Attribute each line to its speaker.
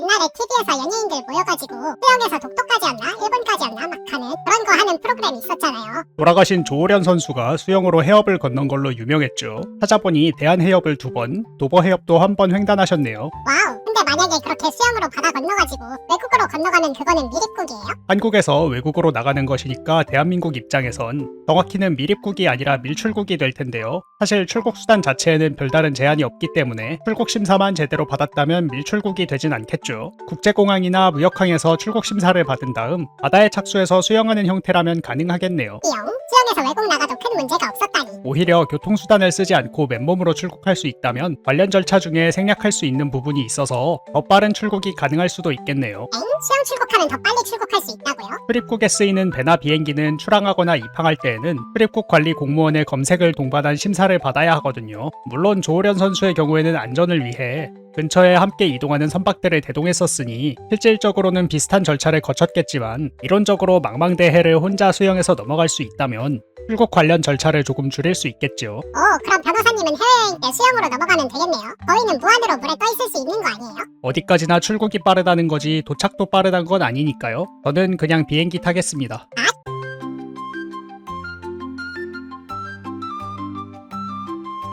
Speaker 1: 옛날에 TV에서 연예인들 모여가지고 수영에서 독도까지였나 일본까지였나 막 하는 그런 거 하는 프로그램이 있었잖아요.
Speaker 2: 돌아가신 조호련 선수가 수영으로 해협을 건넌 걸로 유명했죠. 찾아보니 대한해협을 두 번, 도보해협도 한 번 횡단하셨네요.
Speaker 1: 와우. 만약에 그렇게 수영으로 바다 건너가지고 외국으로 건너가면 그거는 미립국이에요?
Speaker 2: 한국에서 외국으로 나가는 것이니까 대한민국 입장에선 정확히는 미립국이 아니라 밀출국이 될 텐데요. 사실 출국 수단 자체에는 별다른 제한이 없기 때문에 출국 심사만 제대로 받았다면 밀출국이 되진 않겠죠. 국제공항이나 무역항에서 출국 심사를 받은 다음 바다에 착수해서 수영하는 형태라면 가능하겠네요.
Speaker 1: 띠 용. 수영에서 외국 나가도 큰 문제가 없었다니.
Speaker 2: 오히려 교통수단을 쓰지 않고 맨몸으로 출국할 수 있다면 관련 절차 중에 생략할 수 있는 부분이 있어서 더 빠른 출국이 가능할 수도 있겠네요.
Speaker 1: 엥? 수영 출국하면 더 빨리 출국할 수 있다고요?
Speaker 2: 출입국에 쓰이는 배나 비행기는 출항하거나 입항할 때에는 출입국 관리 공무원의 검색을 동반한 심사를 받아야 하거든요. 물론 조호련 선수의 경우에는 안전을 위해 근처에 함께 이동하는 선박들을 대동했었으니 실질적으로는 비슷한 절차를 거쳤겠지만 이론적으로 망망대해를 혼자 수영해서 넘어갈 수 있다면 출국 관련 절차를 조금 줄일 수 있겠죠.
Speaker 1: 오, 그럼 변호사님은 해외여행 때 수영으로 넘어가면 되겠네요. 저희는 무한으로 물에 떠 있을 수 있는 거 아니에요?
Speaker 2: 어디까지나 출국이 빠르다는 거지 도착도 빠르다는 건 아니니까요. 저는 그냥 비행기 타겠습니다.
Speaker 1: 아,